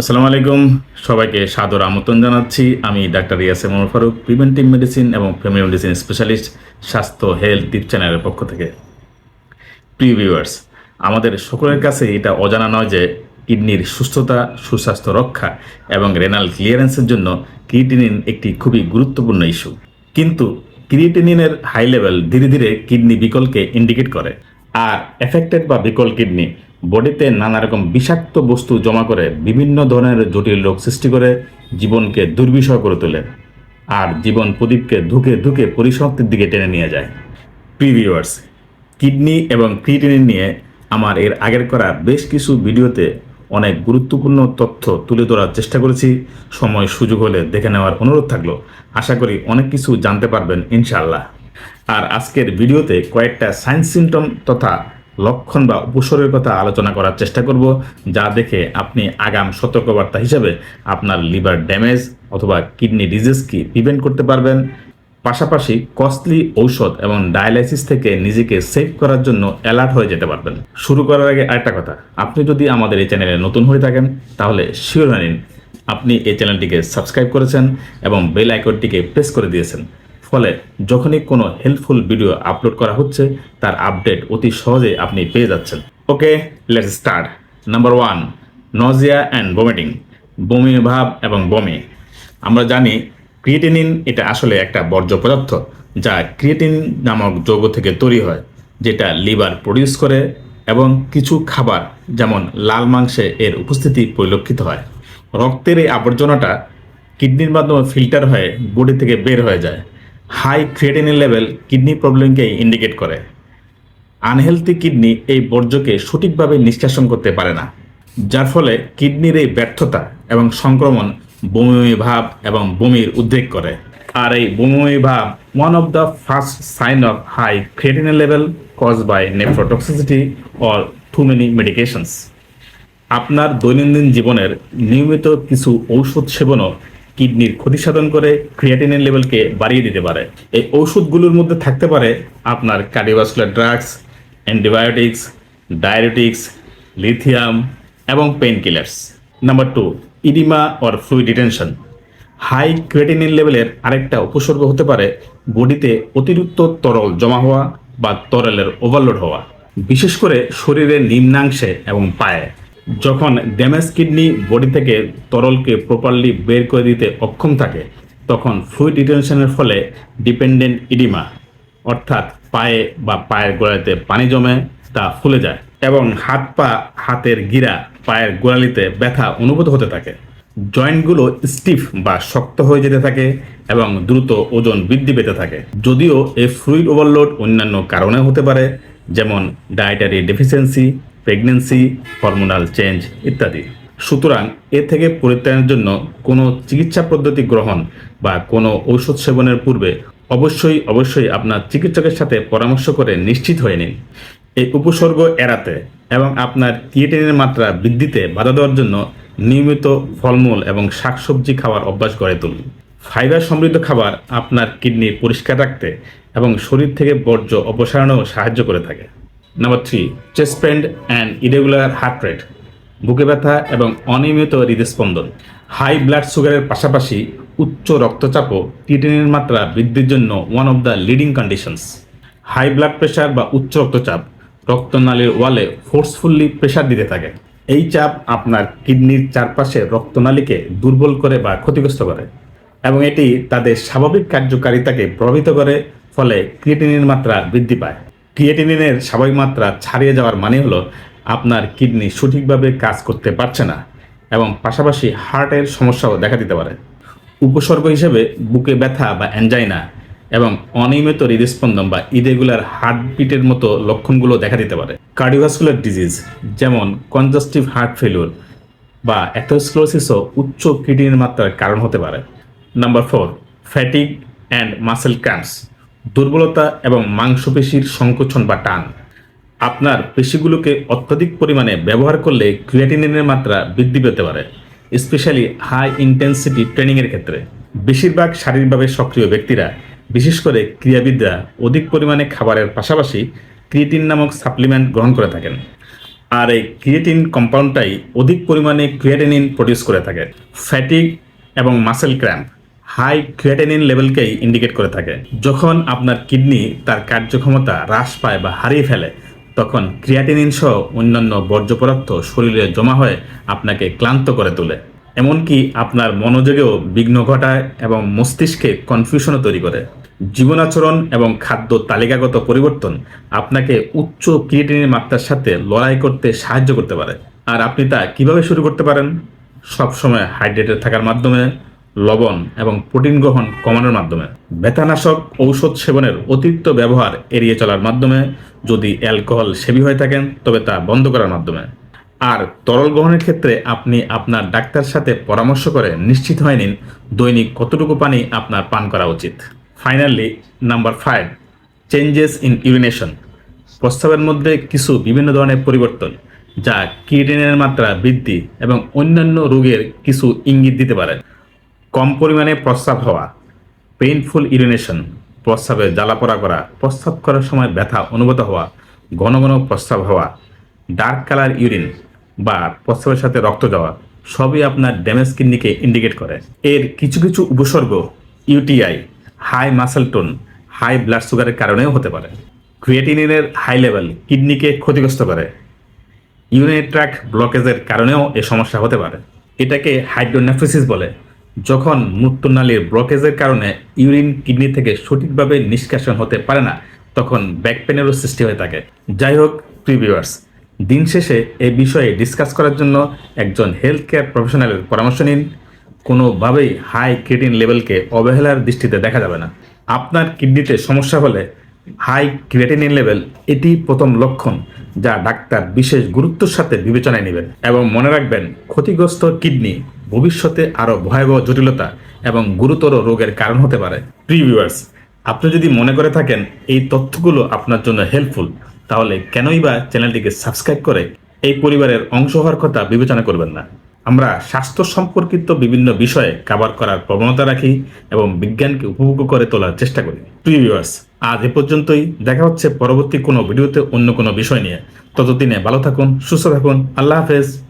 আসসালামু আলাইকুম, সবাইকে সাদর আমন্ত্রণ জানাচ্ছি। আমি doctor Yasem Omar Faruk, preventive medicine এবং ফ্যামিলি মেডিসিন স্পেশালিস্ট স্বাস্থ্য হেলথ টিপ চ্যানেলের পক্ষ থেকে। প্রিয় ভিউয়ার্স, আমাদের সকলের কাছে এটা অজানা নয় যে কিডনির সুস্থতা, সুস্বাস্থ্য রক্ষা এবং রেনাল ক্লিয়ারেন্সের জন্য ক্রিয়েটিনিন একটি খুবই গুরুত্বপূর্ণ ইস্যু কিন্তু ক্রিয়েটিনিনের হাই লেভেল ধীরে ধীরে কিডনি বিকলকে ইন্ডিকেট করে। আর এফেক্টেড বা বিকল কিডনি বডিতে নানা রকম বিষাক্ত বস্তু জমা করে বিভিন্ন ধরনের জটিল রোগ সৃষ্টি করে জীবনকে দুর্বিষহ করে তোলে আর জীবন প্রদীপকে ধুকে ধুকে পরিসমাপ্তির দিকে টেনে নিয়ে যায়। প্রিভিউয়ার্স কিডনি এবং ক্রিয়েটিনিন নিয়ে আমার এর আগের করা বেশ কিছু ভিডিওতে অনেক গুরুত্বপূর্ণ তথ্য তুলে ধরার চেষ্টা করেছি। সময় সুযোগ হলে দেখে নেওয়ার অনুরোধ থাকল। আশা করি অনেক কিছু জানতে পারবেন ইনশাল্লাহ আর আজকের ভিডিওতে কয়েকটা সায়েন্স সিমটম তথা লক্ষণ বা উপসর্গের কথা আলোচনা করার চেষ্টা করব, যা দেখে আপনি আগাম সতর্কবার্তা হিসেবে আপনার লিভার ড্যামেজ অথবা কিডনি ডিজিজকে প্রিভেন্ট করতে পারবেন। পাশাপাশি কস্টলি ঔষধ এবং ডায়ালাইসিস থেকে নিজেকে সেভ করার জন্য অ্যালার্ট হয়ে যেতে পারবেন। শুরু করার আগে আরেকটা কথা, আপনি যদি আমাদের এই চ্যানেলে নতুন হয়ে থাকেন, তাহলে শিওর নিন আপনি এই চ্যানেলটিকে সাবস্ক্রাইব করেছেন এবং বেল আইকনটিকে প্রেস করে দিয়েছেন। ফলে যখনই কোনো হেল্পফুল ভিডিও আপলোড করা হচ্ছে, তার আপডেট অতি সহজে আপনি পেয়ে যাচ্ছেন। Okay let's start number one nausea and vomiting বমি ভাব এবং বমি। আমরা জানি ক্রিয়েটিনিন এটা আসলে একটা বর্জ্য পদার্থ যা ক্রিয়েটিন নামক যৌগ থেকে তৈরি হয়, যেটা লিভার প্রডিউস করে এবং কিছু খাবার, যেমন লাল মাংসে এর উপস্থিতি পরিলক্ষিত হয়। রক্তের এই আবর্জনাটা কিডনির মাধ্যমে ফিল্টার হয়ে বডি থেকে বের হয়ে যায়। হাই ক্রিয়েটিনিন লেভেল কিডনি প্রবলেমকে ইন্ডিকেট করে। আনহেলথি কিডনি এই বর্জ্যকে সঠিকভাবে নিষ্কাশন করতে পারে না, যার ফলে কিডনির এই ব্যর্থতা এবং সংক্রমণ বমি ভাব এবং বমির উদ্বেগ করে। আর এই বমি ভাব one of the first sign of high creatinine level cause by nephrotoxicity or too many medications আপনার দৈনন্দিন জীবনের নিয়মিত কিছু ঔষধ সেবনও কিডনির ক্ষতি সাধন করে ক্রিয়েটিনিন লেভেলকে বাড়িয়ে দিতে পারে। এই ঔষধগুলোর মধ্যে থাকতে পারে আপনার cardiovascular drugs antibiotics diabetics lithium এবং pain killers number two edema or fluid detention high creatinine লেভেলের আরেকটা উপসর্গ হতে পারে বডিতে অতিরিক্ত তরল জমা হওয়া বা তরলের ওভারলোড হওয়া। বিশেষ করে শরীরের নিম্নাংশে এবং পায়ে। যখন ড্যামেজ কিডনি বডি থেকে তরলকে প্রপারলি বের করে দিতে অক্ষম থাকে, তখন ফ্লুইড ডিটেনশনের ফলে ডিপেন্ডেন্ট ইডিমা অর্থাৎ পায়ে বা পায়ের গোড়ালিতে পানি জমে তা ফুলে যায় এবং হাত পা, হাতের গিরা, পায়ের গোড়ালিতে ব্যথা অনুভূত হতে থাকে। জয়েন্টগুলো স্টিফ বা শক্ত হয়ে যেতে থাকে এবং দ্রুত ওজন বৃদ্ধি পেতে থাকে। যদিও এই ফ্লুইড ওভারলোড অন্যান্য কারণে হতে পারে, যেমন dietary deficiency pregnancy hormonal change ইত্যাদি। সুতরাং এ থেকে পরিত্রাণের জন্য কোনো চিকিৎসা পদ্ধতি গ্রহণ বা কোনো ঔষধ সেবনের পূর্বে অবশ্যই অবশ্যই আপনার চিকিৎসকের সাথে পরামর্শ করে নিশ্চিত হয়ে নিন। এই উপসর্গ এড়াতে এবং আপনার ক্রিয়েটিনের মাত্রা বৃদ্ধিতে বাধা দেওয়ার জন্য নিয়মিত ফলমূল এবং শাকসবজি খাওয়ার অভ্যাস গড়ে তুলুন। ফাইবার সমৃদ্ধ খাবার আপনার কিডনি পরিষ্কার রাখতে এবং শরীর থেকে বর্জ্য অপসারণেও সাহায্য করে থাকে। Number three chest pain and irregular heart rate বুকে ব্যথা এবং অনিয়মিত হৃদস্পন্দন। হাই ব্লাড সুগারের পাশাপাশি উচ্চ রক্তচাপও কিডনির মাত্রা বৃদ্ধির জন্য one of the leading conditions high blood pressure বা উচ্চ রক্তচাপ রক্তনালীর ওয়ালে ফোর্সফুল্লি প্রেশার দিতে থাকে। এই চাপ আপনার কিডনির চারপাশে রক্তনালীকে দুর্বল করে বা ক্ষতিগ্রস্ত করে এবং এটি তাদের স্বাভাবিক কার্যকারিতাকে প্রভাবিত করে, ফলে ক্রিয়েটিনের মাত্রা বৃদ্ধি পায়। ক্রিয়েটিনিনের স্বাভাবিক মাত্রা ছাড়িয়ে যাওয়ার মানে হলো আপনার কিডনি সঠিকভাবে কাজ করতে পারছে না এবং পাশাপাশি হার্টের সমস্যাও দেখা দিতে পারে। উপসর্গ হিসেবে বুকে ব্যথা বা অ্যাঞ্জাইনা এবং অনিয়মিত হৃদস্পন্দন বা ইরেগুলার হার্টবিটের মতো লক্ষণগুলো দেখা দিতে পারে। কার্ডিওভাস্কুলার ডিজিজ যেমন কনজাস্টিভ হার্ট ফেলিউর বা অ্যাথোস্ক্লোসিসও উচ্চ কিডনির মাত্রার কারণ হতে পারে। Number four fatigue and muscle cramps. দুর্বলতা এবং মাংসপেশির সংকোচন বা টান। আপনার পেশিগুলোকে অত্যাধিক পরিমাণে ব্যবহার করলে ক্রিয়েটিনিনের মাত্রা বৃদ্ধি পেতে পারে, স্পেশালি হাই ইন্টেন্সিটি ট্রেনিংয়ের ক্ষেত্রে। বেশিরভাগ শারীরিকভাবে সক্রিয় ব্যক্তিরা, বিশেষ করে ক্রীড়াবিদরা, অধিক পরিমাণে খাবারের পাশাপাশি ক্রিয়েটিন নামক সাপ্লিমেন্ট গ্রহণ করে থাকেন। আর এই ক্রিয়েটিন কম্পাউন্ডটাই অধিক পরিমাণে ক্রিয়েটিনিন প্রডিউস করে থাকে ফ্যাটিক এবং মাসেল ক্র্যাম্প। হাই ক্রিয়েটিনিন লেভেলকেই ইন্ডিকেট করে থাকে। যখন আপনার কিডনি তার কার্যক্ষমতা হ্রাস পায় বা হারিয়ে ফেলে, তখন ক্রিয়াটিনিন সহ অন্যান্য বর্জ্য পদার্থ শরীরে জমা হয়ে আপনাকে ক্লান্ত করে তোলে। এমনকি আপনার মনোযোগেও বিঘ্ন ঘটায় এবং মস্তিষ্কে কনফিউশনও তৈরি করে। জীবনাচরণ এবং খাদ্য তালিকাগত পরিবর্তন আপনাকে উচ্চ ক্রিয়েটিনের মাত্রার সাথে লড়াই করতে সাহায্য করতে পারে। আর আপনি তা কীভাবে শুরু করতে পারেন? সবসময় হাইড্রেটেড থাকার মাধ্যমে লবণ এবং প্রোটিন গ্রহণ কমানোর মাধ্যমে। ব্যথানাশক ঔষধ সেবনের অতিরিক্ত ব্যবহার এড়িয়ে চলার মাধ্যমে যদি অ্যালকোহল সেবী হয়ে থাকেন, তবে তা বন্ধ করার মাধ্যমে। আর তরল গ্রহণের ক্ষেত্রে আপনি আপনার ডাক্তার সাথে পরামর্শ করে নিশ্চিত হয়ে নিন দৈনিক কতটুকু পানি আপনার পান করা উচিত। Finally, number five, changes in urination. প্রস্তাবের মধ্যে কিছু বিভিন্ন ধরনের পরিবর্তন, যা কিডনির মাত্রা বৃদ্ধি এবং অন্যান্য রোগের কিছু ইঙ্গিত দিতে পারে। কম পরিমাণে প্রস্রাব হওয়া পেইনফুল ইউরিনেশন প্রস্রাবে জ্বালাপোড়া করা, প্রস্রাব করার সময় ব্যথা অনুভূত হওয়া, ঘন ঘন প্রস্রাব হওয়া ডার্ক কালার ইউরিন বা প্রস্রাবের সাথে রক্ত যাওয়া সবই আপনার ড্যামেজ কিডনিকে ইন্ডিকেট করে। এর কিছু কিছু উপসর্গ UTI high muscle tone high blood সুগারের কারণেও হতে পারে। ক্রিয়েটিনিনের হাই লেভেল কিডনিকে ক্ষতিগ্রস্ত করে। ইউরিনারি ট্র্যাক্ট ব্লকেজের কারণেও এ সমস্যা হতে পারে। এটাকে হাইড্রোনেফ্রিসিস বলে। যখন মূত্রনালীর ব্লকেজের কারণে ইউরিন কিডনি থেকে সঠিকভাবে নিষ্কাশন হতে পারে না, তখন ব্যাক পেনেরও সৃষ্টি হয়ে থাকে। যাই হোক প্রিভিউয়ার্স দিন শেষে এই বিষয়ে ডিসকাস করার জন্য একজন হেলথ কেয়ার প্রফেশনালের পরামর্শ নিন। কোনোভাবেই হাই ক্রিয়েটিন লেভেলকে অবহেলার দৃষ্টিতে দেখা যাবে না। আপনার কিডনিতে সমস্যা হলে হাই ক্রিয়েটিনিন লেভেল, এটি প্রথম লক্ষণ যা ডাক্তার বিশেষ গুরুত্বের সাথে বিবেচনায় নেবেন এবং মনে রাখবেন, ক্ষতিগ্রস্ত কিডনি ভবিষ্যতে আরও ভয়াবহ জটিলতা এবং গুরুতর রোগের কারণ হতে পারে। প্রিভিউয়ার্স আপনি যদি মনে করে থাকেন এই তথ্যগুলো আপনার জন্য হেল্পফুল তাহলে কেনই বা চ্যানেলটিকে সাবস্ক্রাইব করে এই পরিবারের অংশ হওয়ার কথা বিবেচনা করবেন না। আমরা স্বাস্থ্য সম্পর্কিত বিভিন্ন বিষয়ে কাভার করার প্রবণতা রাখি এবং বিজ্ঞানকে উপভোগ করে তোলার চেষ্টা করি। প্রিয় ভিউয়ার্স আজ এ পর্যন্তই। দেখা হচ্ছে পরবর্তী কোনো ভিডিওতে অন্য কোনো বিষয় নিয়ে। ততদিনে ভালো থাকুন, সুস্থ থাকুন। আল্লাহ হাফেজ।